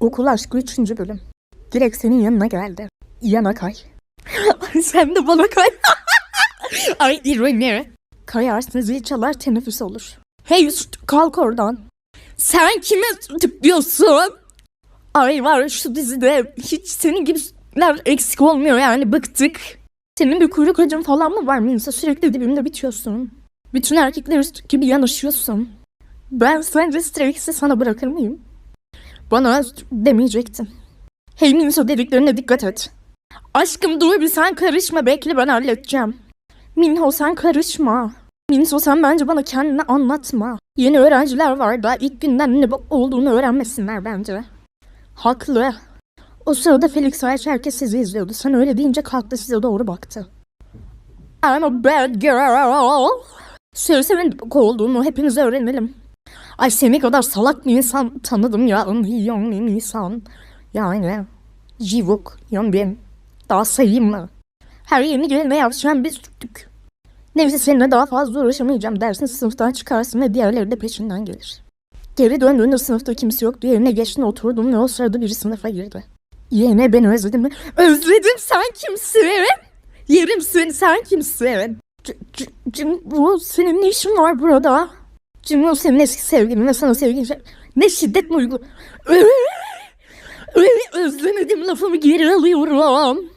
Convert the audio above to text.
Okul aşkı 3. bölüm. Direkt senin yanına geldi. Yana kay. Sen de bana kay. Ay ironi. Kayarsın zil çalar teneffüs olur. Hey kalk oradan. Sen kime tıklıyorsun? Ay var şu dizide hiç senin gibiler eksik olmuyor yani bıktık. Senin bir kuyruk acın falan mı var Minsa? Sürekli dibimde bitiyorsun. Bütün erkekler gibi yanaşıyorsun. Ben sence Strakes'i sana bırakır mıyım? Bana demeyecektin. Hey Minso dediklerine dikkat et. Aşkım dur bir sen karışma bekle ben halledeceğim. Minho sen karışma. Minso sen bence bana kendini anlatma. Yeni öğrenciler var daha ilk günden ne olduğunu öğrenmesinler bence. Haklı. O sırada Felix hariç herkes sizi izliyordu. Sen öyle deyince kalktı size doğru baktı. I'm a bad girl. Bok olduğunu hepiniz öğrenelim. Ay seni kadar salak bir insan tanıdım ya. Young bir insan. Yani. Jivuk, Yonbin. Daha sayayım mı? Her yeni gelene yapacağım bir süttük. Neyse seninle daha fazla uğraşamayacağım dersin sınıftan çıkarsın ve diğerleri de peşinden gelir. Geri döndüğünde sınıfta kimse yoktu. Yerine geçtin oturdum ve o sırada biri sınıfa girdi. Yine beni özledin mi? Özledim sen kimsin? Yerim seni sen kimsin? C- C- Cim bu senin ne işin var burada? Cim o senin eski sevgilin ve sana sevgilin şey- Ne şiddet mi uygu? Özlemedim lafımı geri alıyorum.